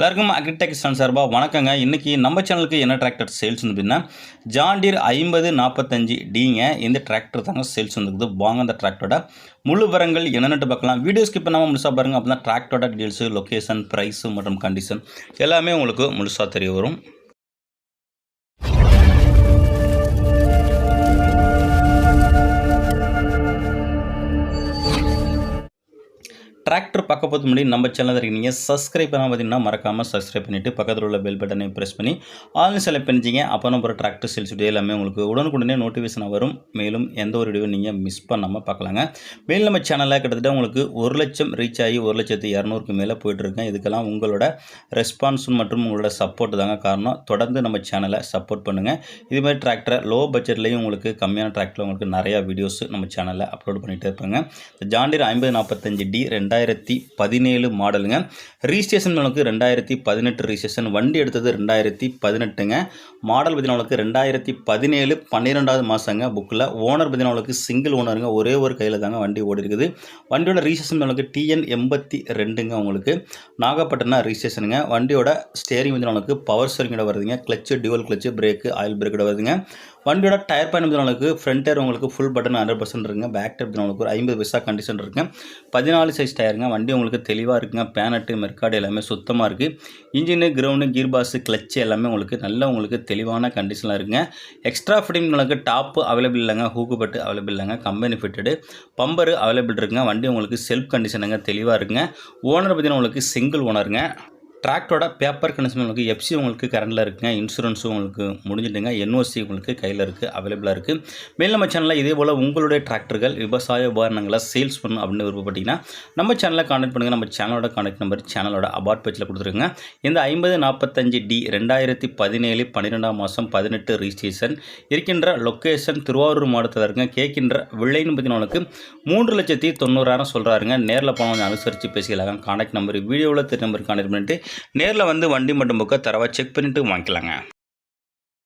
எல்லாருக்கும் அக்ரிடெக்ஸ்டன் சார்பாக வணக்கங்க. இன்றைக்கி நம்ம சேனலுக்கு என்ன டிராக்டர் சேல்ஸ் வந்து பார்த்தீங்கன்னா ஜாண்டியர் ஐம்பது நாற்பத்தஞ்சு டிங்க. இந்த டிராக்டர் தாங்க சேல்ஸ் வந்துருக்குது வாங்க அந்த டிராக்டரோட முழு விவரங்கள் என்னென்னு பார்க்கலாம். வீடியோ ஸ்கிப் பண்ணாமல் முழுசாக பாருங்கள் அப்படின்னா டிராக்டரோட டீட்டெயில்ஸு லொக்கேஷன் ப்ரைஸு மற்றும் கண்டிஷன் எல்லாமே உங்களுக்கு முழுசாக தெரிய வரும். டிராக்டர் பார்க்க போது முன்னாடி நம்ம சேனல் இருக்கீங்க. சப்ஸ்கிரைப் பண்ணால் பார்த்தீங்கன்னா மறக்காமல் சப்ஸ்கிரைப் பண்ணிவிட்டு பக்கத்தில் உள்ள பெல் பட்டனை ப்ரெஸ் பண்ணி ஆன்லைன் செலக்ட் பண்ணிச்சிங்க அப்போ நம்ம டிராக்டர் சேல்ஸ் வீடியோ எல்லாமே உங்களுக்கு உடனுக்குடனே நோட்டிஃபிகேஷன் வரும். மேலும் எந்த ஒரு வீடியோ நீங்கள் மிஸ் பண்ணாமல் பார்க்கலாங்க. மேலும் நம்ம சேனலில் கிட்டத்தட்ட உங்களுக்கு ஒரு லட்சம் ரீச் ஆகி ஒரு லட்சத்து இரநூறுக்கு மேலே போயிட்டுருக்கேன் இதுக்கெல்லாம் உங்களோட ரெஸ்பான்ஸ் மற்றும் உங்களோட சப்போர்ட் தாங்க காரணம். தொடர்ந்து நம்ம சேனலை சப்போர்ட் பண்ணுங்கள் இது மாதிரி டிராக்டரை லோ பட்ஜெட்லேயும் உங்களுக்கு கம்மியான டிராக்டரில் உங்களுக்கு நிறையா வீடியோஸ் நம்ம சேனலில் அப்லோட் பண்ணிகிட்டே இருப்பாங்க. இந்த ஜாண்டியர் ஐம்பது நாற்பத்தஞ்சு டி ரெண்டு ரெண்டாயிரத்தி பதினேழு மாடலுங்க. ரீஸ்டேஷன் உங்களுக்கு ரெண்டாயிரத்தி பதினெட்டு ரீஸ்டேஷன் வண்டி எடுத்தது ரெண்டாயிரத்தி பதினெட்டுங்க. மாடல் பார்த்தீங்கன்னா ரெண்டாயிரத்தி பதினேழு பன்னிரெண்டாவது மாதங்க புக்கில் ஓனர் பார்த்தீங்கன்னா சிங்கிள் ஓனருங்க ஒரே ஒரு கையில் தாங்க வண்டி ஓடி இருக்குது. வண்டியோட ரீஸ்டேஷன் உங்களுக்கு டிஎன் எண்பத்தி ரெண்டுங்க உங்களுக்கு. நாகப்பட்டினம் ரீஸ்டேஷனுங்க வண்டியோட ஸ்டேரிங் வந்து பவர் ஸ்டேரிங்கோட வருதுங்க. Clutch dual clutch brake oil பிரேக்கோட வருதுங்க. வண்டியோட டயர் பயணம் உங்களுக்கு ஃப்ரண்ட் டயர் உங்களுக்கு ஃபுல் பட்டன் ஹண்ட்ரட் பர்சன்ட் இருக்குங்க. பேக் டயர் உங்களுக்கு ஒரு ஐம்பது பைசா கண்டிஷன் இருக்குங்க. பதினாலு சைஸ் டயருங்க வண்டி உங்களுக்கு தெளிவாக இருக்குங்க பேனட்டு மெர்காடு எல்லாமே சுத்தமாக இருக்குது engine ground gear box clutch எல்லாமே உங்களுக்கு நல்ல உங்களுக்கு தெளிவான கண்டிஷனில் இருக்குங்க. எக்ஸ்ட்ரா ஃபிட்டிங் உங்களுக்கு டாப்பு அவைலபிள் இல்லைங்க ஹூக்கு பட்டு அவைலபிள் இல்லைங்க கம்பெனி ஃபிட்டடு பம்பரு அவைலபிள் இருக்குங்க வண்டி உங்களுக்கு செல்ஃப் கண்டிஷனுங்க தெளிவாக இருக்குங்க. ஓனர் பார்த்தீங்கன்னா உங்களுக்கு சிங்கிள் ஓனருங்க டிராக்டரோட பேப்பர் கண்டிஷன் உங்களுக்கு எஃப்சி உங்களுக்கு கரண்டில் இருக்குங்க இன்சூரன்ஸும் உங்களுக்கு முடிஞ்சிட்டுங்க என்ஓசி உங்களுக்கு கையில் இருக்குது அவைலபிளாக இருக்குது மேல் நம்ம சேனலில் இதே போல் உங்களுடைய டிராக்டர்கள் விவசாய உபகரணங்களை சேல்ஸ் பண்ணணும் அப்படின்னு விருப்பப்பட்டிங்கன்னா நம்ம சேனலில் கான்டாக்ட் பண்ணுங்கள் நம்ம சேனலோட கான்டாக்ட் நம்பர் சேனலோட அபார்ட் பேஜில் கொடுத்துருங்க இந்த ஐம்பது நாற்பத்தஞ்சு டி ரெண்டாயிரத்தி பதினேழு பன்னிரெண்டாம் மாதம் பதினெட்டு ரிஜிஸ்ட்ரேஷன் இருக்கின்ற லொக்கேஷன் திருவாரூர் மாவட்டத்தில் இருக்குங்க. கேட்கின்ற விலைன்னு பார்த்தீங்கன்னா மூன்று லட்சத்தி தொண்ணூறாயிரம் சொல்கிறாருங்க நேரில் போன கொஞ்சம் அனுசரித்து பேசிக்கலாங்க கான்டாக்ட் நம்பர் வீடியோவில் திரு நம்பர் காண்டக்ட் பண்ணிட்டு நேரில் வந்து வண்டி மட்டும் புக்கை தரவா செக் பண்ணிவிட்டு வாங்கிக்கலாங்க.